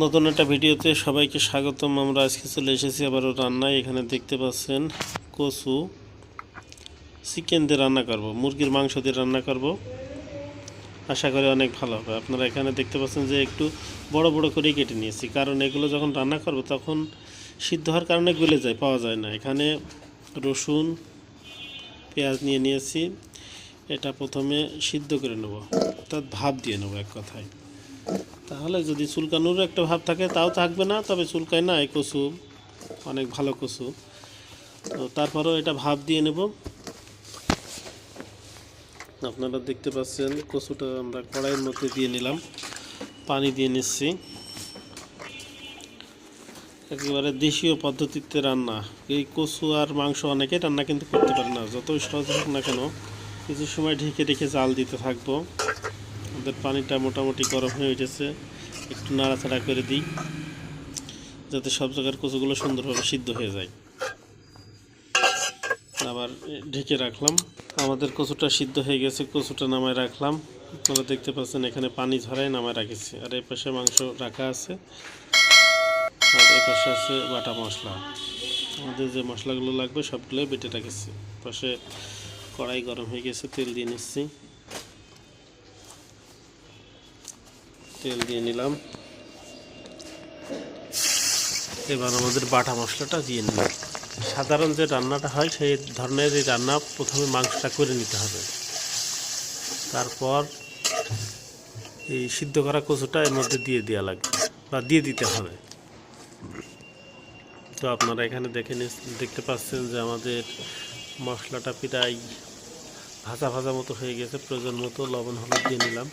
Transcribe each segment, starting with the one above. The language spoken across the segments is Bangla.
নতুন একটা ভিডিওতে সবাইকে স্বাগতম। আমরা আজকে চলে এসেছি আবারও রান্নায়। এখানে দেখতে পাচ্ছেন কচু। চিকেন দিয়ে রান্না করব, মুরগির মাংস দিয়ে রান্না করব। আশা করি অনেক ভালো হবে। আপনারা এখানে দেখতে পাচ্ছেন যে একটু বড় বড় করে কেটে নিয়েছি। কারণ এগুলো যখন রান্না করব, তখন সিদ্ধ হওয়ার কারণে গলে যায়, পাওয়া যায় না। এখানে রসুন, পেঁয়াজ নিয়ে নিয়েছি। এটা প্রথমে সিদ্ধ করে নেব। অর্থাৎ ভাপ দিয়ে নেব এক কথায়। তাহলে যদি চুলকানোর একটা ভাব থাকে, তাও থাকবে না, তবে চুলকায় না, এই কচু, অনেক ভালো কচু। তো তারপরেও এটা ভাব দিয়ে নেব। আপনারা দেখতে পাচ্ছেন, কচুটা আমরা কড়াইয়ের মধ্যে দিয়ে নিলাম। পানি দিয়ে নিচ্ছি। একেবারে দেশীয় পদ্ধতিতে রান্না। এই কচু আর মাংস অনেকে রান্না কিন্তু করতে পারে না। যতই সহজ হোক না কেন, কিছু সময় ঢেকে রেখে জাল দিতে থাকব। আমাদের পানিটা মোটামুটি গরম হয়ে উঠেছে, একটু নাড়াচাড়া করে দিই, যাতে সব জায়গার কচুগুলো সুন্দরভাবে সিদ্ধ হয়ে যায়। আবার ঢেকে রাখলাম। আমাদের কচুটা সিদ্ধ হয়ে গেছে, কচুটা নামায় রাখলাম। আপনারা দেখতে পাচ্ছেন এখানে পানি ঝরাই নামায় রাখেছি। আর এই পাশে মাংস রাখা আছে। আর এই পাশে আছে বাটা মশলা। আমাদের যে মশলাগুলো লাগবে সবগুলোই বেটে রাখেছি। পাশে কড়াই গরম হয়ে গেছে, তেল দিয়ে নিচ্ছি। তেল দিয়ে নিলাম। এবার আমাদের বাটা মশলাটা দিয়ে নিলাম। সাধারণ যে রান্নাটা হয় সেই ধরনের এই রান্না প্রথমে মাংসটা করে নিতে হবে। তারপর এই সিদ্ধ করা কচুটা এর মধ্যে দিয়ে দেওয়া লাগবে বা দিয়ে দিতে হবে। তো আপনারা এখানে দেখে দেখতে পাচ্ছেন যে আমাদের মশলাটা প্রায় ভাজা ভাজা মতো হয়ে গেছে। প্রয়োজন মতো লবণ, হলুদ দিয়ে নিলাম।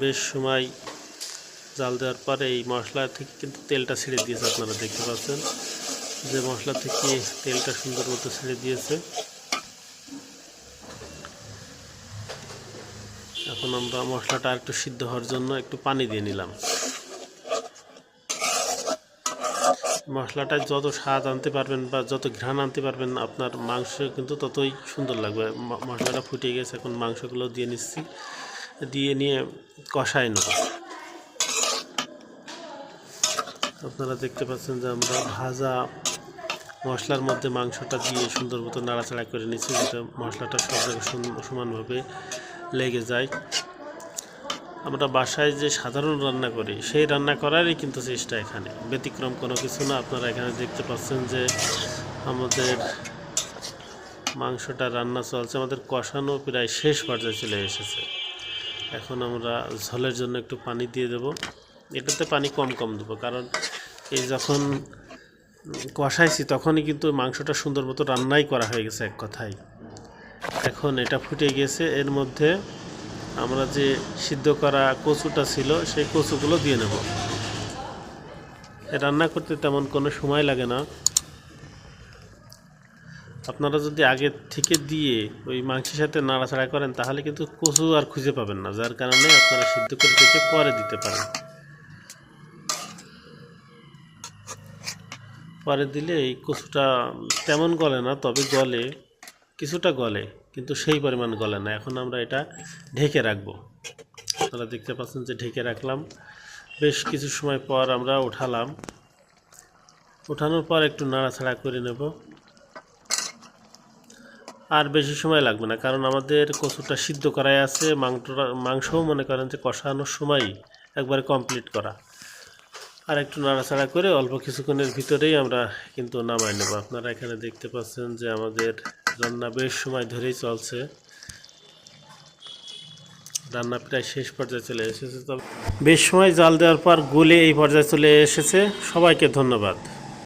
বেশ সময় জাল দেওয়ার পরে এই মশলা থেকে কিন্তু তেলটা ছেড়ে দিয়েছে আপনারা দেখতে পাচ্ছেন। যে মশলা থেকে তেলটা সুন্দর মতো ছেড়ে দিয়েছে। এখন আমরা মশলাটা আর একটু সিদ্ধ হওয়ার জন্য একটু পানি দিয়ে নিলাম। মশলাটা যত স্বাদ আনতে পারবেন বা যত ঘ্রাণ আনতে পারবেন, আপনার মাংস কিন্তু ততই সুন্দর লাগবে। মশলাটা ফুটে গেছে, এখন মাংসগুলো দিয়ে নিচ্ছি। দিয়ে নিয়ে কষায় নেব। আপনারা দেখতে পাচ্ছেন যে আমরা ভাজা মশলার মধ্যে মাংসটা দিয়ে সুন্দর মতো নাড়াচাড়া করে নিচ্ছি, যাতে মশলাটা সব জায়গায় সমানভাবে লেগে যায়। আমরা বাসায় যে সাধারণ রান্না করি, সেই রান্না করারই কিন্তু চেষ্টা এখানে। ব্যতিক্রম কোনো কিছু না। আপনারা এখানে দেখতে পাচ্ছেন যে আমাদের মাংসটা রান্না চলছে। আমাদের কষানো প্রায় শেষ পর্যায়ে চলে এসেছে। এখন আমরা ঝোলের জন্য একটু পানি দিয়ে দেব। এটাতে পানি কম কম দেবো, কারণ এই যখন কষাইছি তখনই কিন্তু মাংসটা সুন্দর মতো রান্নাই করা হয়ে গেছে এক কথায়। এখন এটা ফুটে গেছে, এর মধ্যে আমরা যে সিদ্ধ করা কচুটা ছিল সেই কচুগুলো দিয়ে নেব। রান্না করতে তেমন কোনো সময় লাগে না। আপনারা যদি আগে থেকে দিয়ে ওই মাংসের সাথে নাড়াচাড়া করেন, তাহলে কিন্তু কচু আর খুঁজে পাবেন না, যার কারণে আপনারা সিদ্ধ করে থেকে পরে দিতে পারেন। পরে দিলে এই কচুটা তেমন গলে না, তবে গলে, কিছুটা গলে, কিন্তু সেই পরিমাণ গলে না। এখন আমরা এটা ঢেকে রাখব। আপনারা দেখতে পাচ্ছেন যে ঢেকে রাখলাম। বেশ কিছু সময় পর আমরা উঠালাম। উঠানোর পর একটু নাড়াছাড়া করে নেব। আর বেশি সময় লাগবে না, কারণ আমাদের কচুটা সিদ্ধ করাই আছে, মাংসটা, মাংসও মনে করেন যে কষানোর সময়ই একবারে কমপ্লিট করা। আর একটু নাড়াচাড়া করে অল্প কিছুক্ষণের ভিতরেই আমরা কিন্তু নামাই নেব। আপনারা এখানে দেখতে পাচ্ছেন যে আমাদের রান্না বেশ সময় ধরেই চলছে। রান্না প্রায় শেষ পর্যায়ে চলে এসেছে। তবে বেশ সময় জাল দেওয়ার পর গলে এই পর্যায়ে চলে এসেছে। সবাইকে ধন্যবাদ।